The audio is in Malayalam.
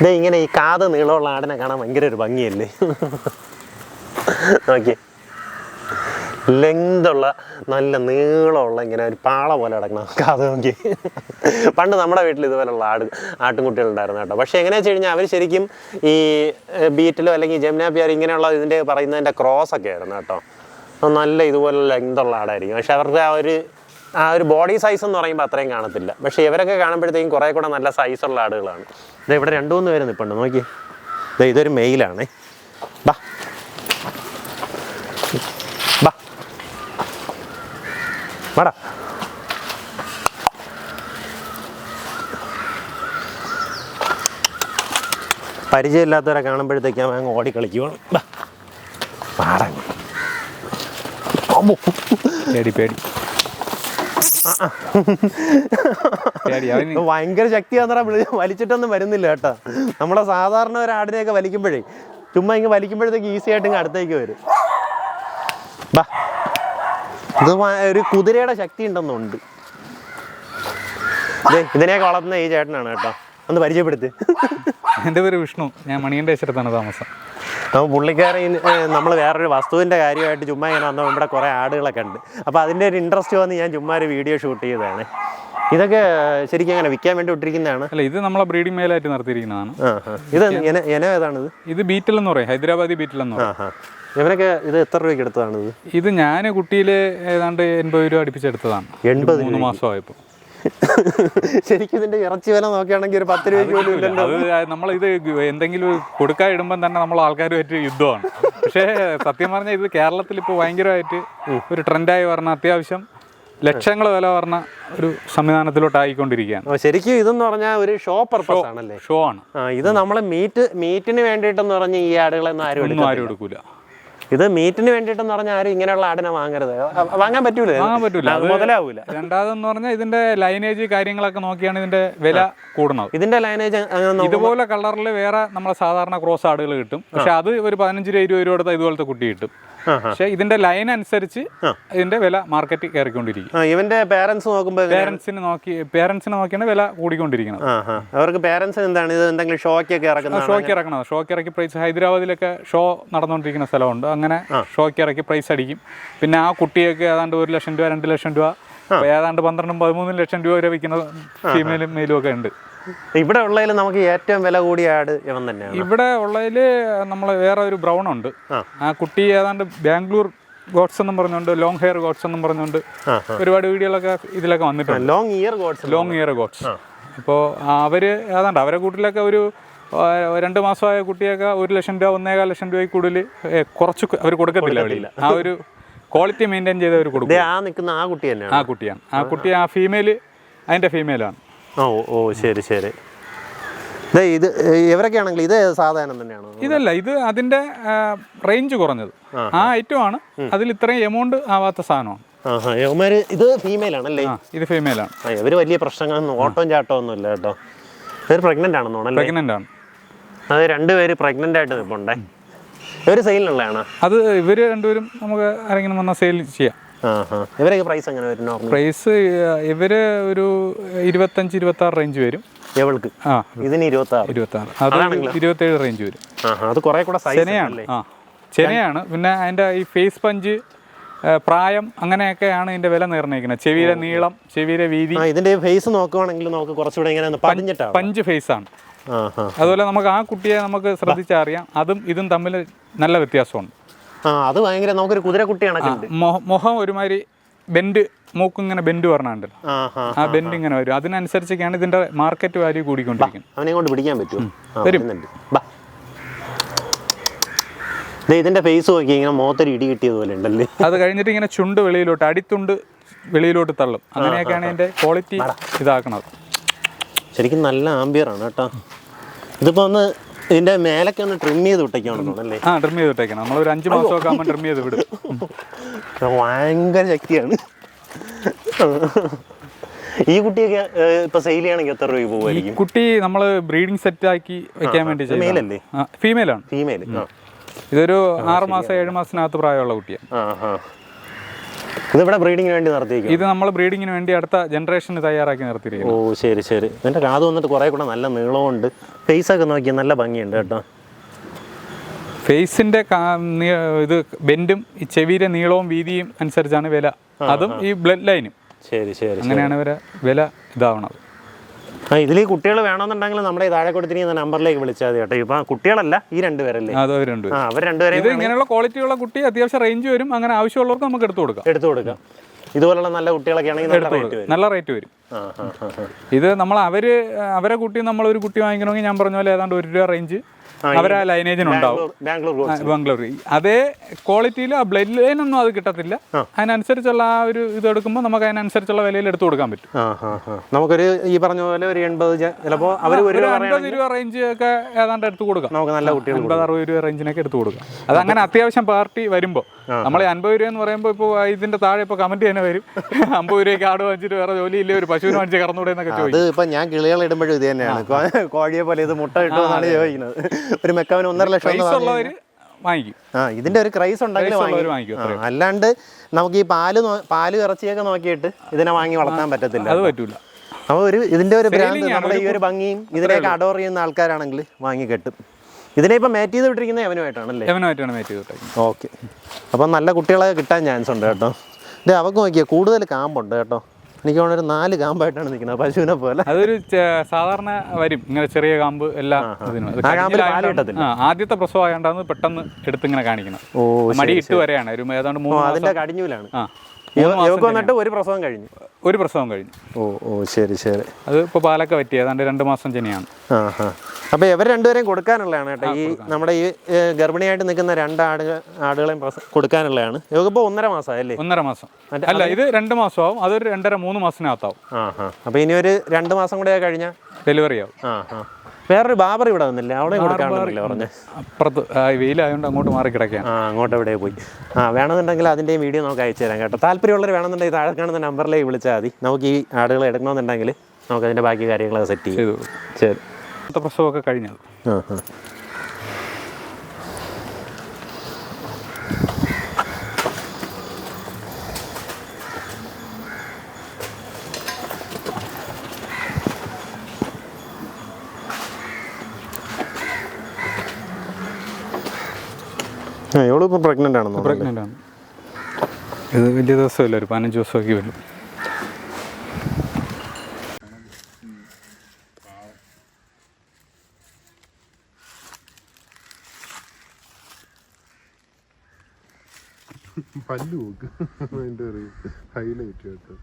ഇത് ഇങ്ങനെ ഈ കാത് നീളമുള്ള ആടിനെ കാണാൻ ഭയങ്കര ഒരു ഭംഗിയല്ലേ? നോക്കിയേ. ലെങ്തുള്ള നല്ല നീളമുള്ള ഇങ്ങനെ ഒരു പാള പോലെ കിടക്കണം കാത് നോക്കി പണ്ട് നമ്മുടെ വീട്ടിൽ ഇതുപോലുള്ള ആട് ആട്ടുംകുട്ടികളുണ്ടായിരുന്നു കേട്ടോ. പക്ഷേ എങ്ങനെയാ വെച്ച് കഴിഞ്ഞാൽ അവർ ശരിക്കും ഈ ബീറ്റിലോ അല്ലെങ്കിൽ ജമുനാപ്പിയാർ ഇങ്ങനെയുള്ള ഇതിന്റെ പറയുന്നതിന്റെ ക്രോസ് ഒക്കെ ആയിരുന്നു കേട്ടോ. നല്ല ഇതുപോലെ ലെങ്തുള്ള ആടായിരിക്കും. പക്ഷെ അവരുടെ ആ ഒരു ആ ഒരു ബോഡി സൈസ് എന്ന് പറയുമ്പോൾ അത്രയും കാണത്തില്ല. പക്ഷേ ഇവരൊക്കെ കാണുമ്പോഴത്തേക്കും കുറേ കൂടെ നല്ല സൈസുള്ള ആടുകളാണ്. ഇത് ഇവിടെ രണ്ടു മൂന്ന് പേര് നിൽപ്പുണ്ട് നോക്കി ദേ ഇതൊരു മെയിലാണേ ബാ. ബാ. വാടാ. പരിചയമില്ലാത്തവരെ കാണുമ്പോഴത്തേക്ക് അവൻ അങ്ങ് ഓടി കളിക്കുവാണ്. പേടി പേടി. ഭയങ്കര ശക്തിയാന്നറ വലിച്ചിട്ടൊന്നും വരുന്നില്ല കേട്ടോ. നമ്മളെ സാധാരണ ഒരു ആടിനെയൊക്കെ വലിക്കുമ്പോഴേ ചുമ്മാ ഇങ്ങ് വലിക്കുമ്പോഴത്തേക്ക് ഈസി ആയിട്ട് ഇങ്ങ് അടുത്തേക്ക് വരും. ബാ. ഇത് ഒരു കുതിരയുടെ ശക്തി ഉണ്ടെന്നുണ്ട് ഇതിനെയൊക്കെ വളർത്തുന്ന ഈ ചേട്ടനാണ് കേട്ടോ. ഒന്ന് പരിചയപ്പെടുത്ത്. എന്റെ പേര് വിഷ്ണു. ഞാൻ മണിയന്റെ ദേശത്താണ് താമസം. അപ്പോൾ പുള്ളിക്കാരൻ നമ്മൾ വേറൊരു വസ്തുവിന്റെ കാര്യമായിട്ട് ചുമ്മാ ഇങ്ങനെ വന്നപ്പോൾ ഇവിടെ കുറേ ആടുകളൊക്കെ ഉണ്ട്. അപ്പോൾ അതിന്റെ ഒരു ഇൻട്രസ്റ്റ് വന്ന് ഞാൻ ചുമ്മാ ഒരു വീഡിയോ ഷൂട്ട് ചെയ്തതാണ്. ഇതൊക്കെ ശരിക്കും അങ്ങനെ വിൽക്കാൻ വേണ്ടി ഇട്ടിരിക്കുന്നതാണ്? അല്ല ഇത് നമ്മളെ ബ്രീഡിംഗ് മേലായിട്ട് ഏതാണ് ഇത് ഇനം ഏതാണിത് ഇത്? ബീറ്റൽ എന്ന് പറയും ഹൈദരാബാദി ബീറ്റൽ എന്ന് പറയും. ഇവനൊക്കെ ഇത് എത്ര രൂപയ്ക്ക് എടുത്തതാണ് ഇത്? ഞാൻ കുട്ടിയിൽ ഏതാണ്ട് എൺപത് രൂപ അടുപ്പിച്ചെടുത്തതാണ്. എൺപത് മൂന്ന് മാസമായപ്പോൾ ശരിക്കും ഇതിന്റെ ഇറച്ചി വില നോക്കുകയാണെങ്കിൽ ഒരു പത്ത് രൂപയ്ക്ക് പോലും ഇല്ലല്ലോ. അത് നമ്മളിത് എന്തെങ്കിലും കൊടുക്കാൻ ഇടുമ്പോൾ തന്നെ നമ്മൾ ആൾക്കാരുമായിട്ട് യുദ്ധമാണ്. പക്ഷേ സത്യം പറഞ്ഞാൽ ഇത് കേരളത്തിൽ ഇപ്പോൾ ഭയങ്കരമായിട്ട് ഒരു ട്രെൻഡായി പറഞ്ഞ അത്യാവശ്യം ലക്ഷങ്ങൾ വില പറഞ്ഞ ഒരു സംവിധാനത്തിലോട്ട് ആയിക്കൊണ്ടിരിക്കുകയാണ്. ശരിക്കും ഇതെന്ന് പറഞ്ഞാൽ ഒരു ഷോ പർപ്പസ് ആണല്ലേ? ഷോ ആണ്. ഇത് നമ്മൾ മീറ്റ് മീറ്റിന് വേണ്ടിയിട്ടെന്ന് പറഞ്ഞ ഈ ആടുകളൊന്നും ആരും ആരും എടുക്കൂല. ഇത് മീറ്റിന് വേണ്ടിയിട്ടെന്ന് പറഞ്ഞാൽ ആരും ഇങ്ങനെയുള്ള ആടിനെ വാങ്ങരുത്. വാങ്ങാൻ പറ്റൂല? വാങ്ങാൻ പറ്റൂല. മുതലാവൂല. രണ്ടാമതെന്ന് പറഞ്ഞാൽ ഇതിന്റെ ലൈനേജ് കാര്യങ്ങളൊക്കെ നോക്കിയാണ് ഇതിന്റെ വില കൂടുന്നത്. ഇതിന്റെ ലൈനേജ് ഇതുപോലെ കളറിൽ വേറെ നമ്മളെ സാധാരണ ക്രോസ് ആടുകൾ കിട്ടും. പക്ഷെ അത് ഒരു പതിനഞ്ച് രൂപ ഇരുപത് രൂപ കൊടുത്താൽ ഇതുപോലത്തെ കുട്ടി കിട്ടും. പക്ഷെ ഇതിന്റെ ലൈൻ അനുസരിച്ച് ഇതിന്റെ വില മാർക്കറ്റ് കയറിക്കൊണ്ടിരിക്കും. ഇവന്റെ പേരൻസ് നോക്കുമ്പോൾ പേരൻസിന് നോക്കി പേരൻസിനെ നോക്കിയാണ് വില കൂടിക്കൊണ്ടിരിക്കുന്നത്. അവർക്ക് പേരൻസ് എന്താണ്? ഇത് എന്തെങ്കിലും ഷോക്കൊക്കെ ഇറക്കുന്നത് ഷോക്ക് ഇറക്കണത്. ഷോക്ക് ഇറക്കി പ്രൈസ് ഹൈദരാബാദിലൊക്കെ ഷോ നടന്നുകൊണ്ടിരിക്കുന്ന സ്ഥലമുണ്ട്. അങ്ങനെ ഷോക്ക് ഇറക്കി പ്രൈസ് അടിക്കും. പിന്നെ ആ കുട്ടിയൊക്കെ ഏതാണ്ട് ഒരു ലക്ഷം രൂപ രണ്ട് ലക്ഷം രൂപ ഏതാണ്ട് പന്ത്രണ്ടും പതിമൂന്നും ലക്ഷം രൂപ വരെ വിൽക്കുന്ന ഫീമെയിലും മെയിലും ഒക്കെ ഉണ്ട്. ഇവിടെ ഉള്ളതിൽ നമുക്ക് ഏറ്റവും വില കൂടിയ ആട് ഇവൻ തന്നെയാണ്. ഇവിടെ ഉള്ളതിൽ നമ്മൾ വേറെ ഒരു ബ്രൗൺ ഉണ്ട്. ആ. കുട്ടി ഏതാണ്ട് ബാംഗ്ലൂർ ഗോഡ്സ് എന്നും പറഞ്ഞുകൊണ്ട് ലോങ് ഹെയർ ഗോഡ്സ് എന്നും പറഞ്ഞുകൊണ്ട് ഒരുപാട് വീഡിയോകളൊക്കെ ഇതിലൊക്കെ വന്നിട്ടുണ്ട്. Long ear gods long ear gods. അപ്പോൾ അവർ ഏതാണ്ട് അവരെ കൂട്ടിലൊക്കെ ഒരു രണ്ട് മാസമായ കുട്ടിയൊക്കെ ഒരു ലക്ഷം രൂപ ഒന്നേകാൽ ലക്ഷം രൂപയ്ക്ക് കൂടുതൽ കുറച്ച് അവർ കൊടുക്കത്തില്ല വെളിയിൽ. ആ ഒരു ക്വാളിറ്റി മെയിന്റെയിൻ ചെയ്ത് അവർ കൊടുക്കും. ആ നിൽക്കുന്ന ആ കുട്ടി തന്നെയാണ്. ആ കുട്ടിയാണ്. ആ കുട്ടി ആ ഫീമെയിൽ അതിന്റെ ഫീമെയിലാണ് ഓ ഓ ശരി ശരി. ഇത് ഇവരൊക്കെ ആണെങ്കിൽ ഇത് സാധാരണ തന്നെയാണ്? ഇതല്ല ഇത് അതിന്റെ റേഞ്ച് കുറഞ്ഞത്. ആ ഐറ്റം ആണ് അതിൽ ഇത്രയും എമൗണ്ട് ആവാത്ത സാധനമാണ്. ഇത് ഫീമെയിൽ ആണല്ലേ? ഇത് ഫീമെയിൽ ആണ്. ഇവർ വലിയ പ്രശ്നങ്ങളൊന്നും ഓട്ടവും ചാട്ടവും ഒന്നും ഇല്ല കേട്ടോ. ഇവർ പ്രഗ്നന്റ് ആണെന്ന് തോന്നുന്നു പ്രഗ്നന്റ് ആണ്. അത് രണ്ടുപേര് പ്രഗ്നന്റ് ആയിട്ട് നിൽപ്പുണ്ടേ ഇവർ സെയിലുള്ളതാണ് അത് ഇവർ രണ്ടുപേരും നമുക്ക് ആരെങ്കിലും വന്നാൽ സെയിൽ ചെയ്യാം. ഇവരൊക്കെ പ്രൈസ് എങ്ങനെ വരും പ്രൈസ് ഇവർ ഒരു ഇരുപത്തഞ്ച് ഇരുപത്തി ആറ് റേഞ്ച് വരും. എവൾക്ക്? ആ ഇതിന് ഇരുപത്തി ആറ് ഇരുപത്തി ആറ് അത് ഇരുപത്തേഴ് റേഞ്ച് വരും. അത് കുറെ കൂടെ ചെനയാണ്. ആ ചെനയാണ്. പിന്നെ അതിന്റെ ഈ ഫേസ് പഞ്ച് പ്രായം അങ്ങനെയൊക്കെയാണ് ഇതിന്റെ വില നിർണയിക്കുന്നത്. ചെവിയിലെ നീളം ചെവിയിലെ വീതി. ഇതിന്റെ ഫേസ് നോക്കുവാണെങ്കിൽ നമുക്ക് കുറച്ചുകൂടെ ഇങ്ങനെ ഒന്ന് പഞ്ച് ഫേസ് ആണ്. അതുപോലെ നമുക്ക് ആ കുട്ടിയെ നമുക്ക് ശ്രദ്ധിച്ചറിയാം. അതും ഇതും തമ്മിൽ നല്ല വ്യത്യാസമുണ്ട്. ആ അത് ഭയങ്കര നമുക്കൊരു കുതിരക്കുട്ടി കണക്കുണ്ട്. മുഖം ഒരുമാതിരി ബെൻഡ് മൂക്കും ഇങ്ങനെ ബെൻഡ് പറഞ്ഞുണ്ട് ആ ബെൻഡ് ഇങ്ങനെ വരും. അതിനനുസരിച്ചൊക്കെയാണ് ഇതിന്റെ മാർക്കറ്റ് വാല്യൂ കൂടിക്കൊണ്ടിരിക്കുന്നത്. അവനെ കൊണ്ട് പിടിക്കാൻ പറ്റുമോ? വരുന്നുണ്ട്. ഇതിന്റെ ഫേസ് നോക്കി ഇങ്ങനെ മുഖത്തൊരു ഇടി കിട്ടിയതുപോലെ ഉണ്ടല്ലേ? അത് കഴിഞ്ഞിട്ട് ഇങ്ങനെ ചുണ്ട് വെളിയിലോട്ട് അടിത്തുണ്ട് വെളിയിലോട്ട് തള്ളും. അങ്ങനെയൊക്കെയാണ് ഇതിന്റെ ക്വാളിറ്റി ഇതാക്കണത്. ശരിക്കും നല്ല ആംബിയർ ആണ് കേട്ടോ. ഇതിപ്പോ ഒന്ന് ഇതിന്റെ മേലൊക്കെ ഒന്ന് ട്രിം ചെയ്ത് വിട്ടേക്കാണെന്നുണ്ടല്ലേ ആ ട്രിം ചെയ്ത് വിട്ടേക്കണം ഒരു അഞ്ച് മാസമൊക്കെ ആകുമ്പോൾ ട്രിം ചെയ്ത് വിടും. ഭയങ്കര ശക്തിയാണ്. ഈ കുട്ടിയൊക്കെ ഇപ്പൊ സെയിൽ ചെയ്യണമെങ്കിൽ എത്ര രൂപ പോകുമായിരിക്കും കുട്ടി നമ്മൾ ബ്രീഡിംഗ് സെറ്റ് ആക്കി വെക്കാൻ വേണ്ടി മെയിലല്ലേ? ഫീമെയിലാണ് ഫീമെയിൽ ആ ഇതൊരു ആറ് മാസം ഏഴ് മാസത്തിനകത്ത് പ്രായമുള്ള കുട്ടിയാണ്. ഇതിവിടെ ബ്രീഡിങ്ങിന് വേണ്ടി നിർത്തിയിരിക്കും ഇത് നമ്മൾ ബ്രീഡിങ്ങിന് വേണ്ടി അടുത്ത ജനറേഷന് തയ്യാറാക്കി നിർത്തിയിരിക്കുന്നു. ഓ ശരി ശരി. ഇതിന്റെ കാത് വന്നിട്ട് കുറേ കൂടെ നല്ല നീളമുണ്ട് ഫേസ് ഒക്കെ നോക്കി നല്ല ഭംഗിയുണ്ട് കേട്ടോ. ഫേസിന്റെ ഇത് ബെൻഡും ഈ ചെവിയുടെ നീളവും വീതിയും അനുസരിച്ചാണ് വില. അതും ഈ ബ്ലഡ് ലൈനും ശരി ശരി. അങ്ങനെയാണ് ഇവരെ വില ഇതാവണത്. ആ ഇതിൽ കുട്ടികൾ വേണമെന്നുണ്ടെങ്കിൽ നമ്മുടെ താഴെ കൊടുത്തിരിക്കുന്ന നമ്പറിലേക്ക് വിളിച്ചാൽ മതി കേട്ടോ. ഇപ്പം കുട്ടികളല്ല ഈ രണ്ടുപേരല്ലേ? രണ്ടുപേരും. ആ അവർ രണ്ടുപേരെയും ഇത് ഇങ്ങനെയുള്ള ക്വാളിറ്റിയുള്ള കുട്ടി അത്യാവശ്യം റേഞ്ച് വരും. അങ്ങനെ ആവശ്യമുള്ളവർക്ക് നമുക്ക് എടുത്തു കൊടുക്കാം. എടുത്തു കൊടുക്കാം. ഇതുപോലുള്ള നല്ല കുട്ടികളൊക്കെ ആണെങ്കിൽ നല്ല റേറ്റ് വരും. ഇത് നമ്മൾ അവർ അവരെ കുട്ടി നമ്മൾ ഒരു കുട്ടി വാങ്ങിക്കണമെങ്കിൽ ഞാൻ പറഞ്ഞ പോലെ ഏതാണ്ട് ഒരു രൂപ റേഞ്ച് അവരെ ലൈനേജിനുണ്ടാവും ബാംഗ്ലൂർ അതേ ക്വാളിറ്റിയിൽ ആ ബ്ലഡ് ലൈൻ ഒന്നും അത് കിട്ടത്തില്ല. അതിനനുസരിച്ചുള്ള ആ ഒരു ഇത് എടുക്കുമ്പോൾ നമുക്ക് അതിനനുസരിച്ചുള്ള വിലയിൽ എടുത്തു കൊടുക്കാൻ പറ്റും. നമുക്കൊരു ഈ പറഞ്ഞ പോലെ ഒരു എൺപത് ചിലപ്പോൾ അവർ ഒരു അൻപത് രൂപ റേഞ്ച് ഒക്കെ ഏതാണ്ട് എടുത്തു കൊടുക്കാം. നമുക്ക് നല്ല കുട്ടികൾ അൻപത് അറുപത് രൂപ റേഞ്ചിനൊക്കെ എടുത്തു കൊടുക്കാം. അത് അങ്ങനെ അത്യാവശ്യം പാർട്ടി വരുമ്പോൾ നമ്മൾ അൻപത് രൂപ എന്ന് പറയുമ്പോൾ ഇപ്പോൾ ഇതിന്റെ താഴെ ഇപ്പോൾ കമന്റ് തന്നെ വരും. അമ്പത് രൂപയ്ക്ക് ആട് വാങ്ങിച്ചിട്ട് വേറെ ജോലിയില്ലേ? ഒരു പശുവിനെ വാങ്ങിച്ച് കറന്നൂടെ എന്നൊക്കെ ചോദിക്കും. ഇപ്പം ഞാൻ കിളികൾ ഇടുമ്പോഴും ഇത് തന്നെയാണ് കോഴിയെ പോലെ ഇത് മുട്ട കിട്ടുമെന്നാണ് ചോദിക്കുന്നത്. ഒരു മെക്കാവിന് ഒന്നര ലക്ഷം വാങ്ങിക്കും. ആ ഇതിന്റെ ഒരു ക്രൈസ് ഉണ്ടെങ്കിൽ വാങ്ങിക്കും, അല്ലാണ്ട് നമുക്ക് ഈ പാൽ പാൽ ഇറച്ചിയൊക്കെ നോക്കിയിട്ട് ഇതിനെ വാങ്ങി വളർത്താൻ പറ്റത്തില്ല. അത് പറ്റൂല. അപ്പോൾ ഒരു ഇതിന്റെ ഒരു ബ്രാൻഡ് നമ്മുടെ ഈ ഒരു ഭംഗിയും ഇതിനെയൊക്കെ അഡോർ ചെയ്യുന്ന ആൾക്കാരാണെങ്കിൽ വാങ്ങി കെട്ടും. ഇതിനെ ഇപ്പം മാറ്റ് ചെയ്ത് വിട്ടിരിക്കുന്നത് യവനുമായിട്ടാണല്ലേ യവനമായിട്ടാണ് മേറ്റ് ചെയ്തിട്ടേക്കുന്നത് ഓക്കെ അപ്പം നല്ല കുട്ടികളെ കിട്ടാൻ ചാൻസ് ഉണ്ട് കേട്ടോ. അവക്ക് നോക്കിയാൽ കൂടുതൽ കാമ്പുണ്ട് കേട്ടോ. എനിക്ക് തോന്നുന്നു ഒരു നാല് കാമ്പായിട്ടാണ് നിൽക്കുന്നത് പശുവിനെ പോലെ. അതൊരു സാധാരണ വരും. ഇങ്ങനെ ചെറിയ കാമ്പ് എല്ലാം ഇതിനും. ആദ്യത്തെ പ്രസവം ആയതുകൊണ്ടാണ് പെട്ടെന്ന് എടുത്തിങ്ങനെ കാണിക്കണം. ഓ മടി ഇട്ട് വരെയാണ്. ഒരു ഏതാണ്ട് മൂന്ന് അതിന്റെ കടിഞ്ഞൂലാണ്. ആ. ഇവക്ക് വന്നിട്ട് ഒരു പ്രസവം കഴിഞ്ഞു. ഒരു പ്രസവം കഴിഞ്ഞു. ഓ ഓ ശരി ശരി. അത് ഇപ്പോൾ പാലൊക്കെ പറ്റി ഏതാണ്ട് രണ്ട് മാസം ജനിയാണ് ആ ഹാ അപ്പോൾ ഇവർ രണ്ടുപേരെയും കൊടുക്കാനുള്ളതാണ് കേട്ടോ. ഈ നമ്മുടെ ഈ ഗർഭിണിയായിട്ട് നിൽക്കുന്ന രണ്ട് ആടുകൾ ആടുകളെയും പ്രസ- കൊടുക്കാനുള്ളതാണ്. ഇവക്കിപ്പോൾ ഒന്നര മാസമായല്ലേ ഒന്നര മാസം. അല്ല ഇത് രണ്ട് മാസം മാസമാവും അതൊരു രണ്ടര മൂന്ന് മാസത്തിനകത്താവും. ആ ഹാ അപ്പോൾ ഇനി ഒരു രണ്ട് മാസം കൂടെ കഴിഞ്ഞാൽ ഡെലിവറി ആവും. ആ ഹാ വേറൊരു ബാബർ ഇവിടെ വന്നില്ല അവിടെ പറഞ്ഞേ? അപ്പുറത്ത് വെയിലായതുകൊണ്ട് അങ്ങോട്ട് മാറി കിടക്കാം ആ അങ്ങോട്ട് എവിടെ പോയി. ആ വേണമെന്നുണ്ടെങ്കിൽ അതിന്റെയും വീഡിയോ നമുക്ക് അയച്ചു തരാം കേട്ടോ. താല്പര്യമുള്ളവർ വേണമെന്നുണ്ടെങ്കിൽ താഴെ കാണുന്ന നമ്പറിലേക്ക് വിളിച്ചാൽ മതി. നമുക്ക് ഈ ആടുകൾ എടുക്കണമെന്നുണ്ടെങ്കിൽ നമുക്ക് അതിന്റെ ബാക്കി കാര്യങ്ങളൊക്കെ സെറ്റ് ചെയ്യും. ശരി. പ്രസവമൊക്കെ കഴിഞ്ഞത് ആ ആ. ആ ഇവളിപ്പോൾ പ്രഗ്നന്റ് ആണെന്നോ പ്രഗ്നന്റ് ആണ്. ഇത് വലിയ ദിവസമില്ല ഒരു പതിനഞ്ച് ദിവസമൊക്കെ വരും. പല്ലു നോക്ക് അതിന്റെ ഒരു ഹൈലൈറ്റ് കേട്ടോ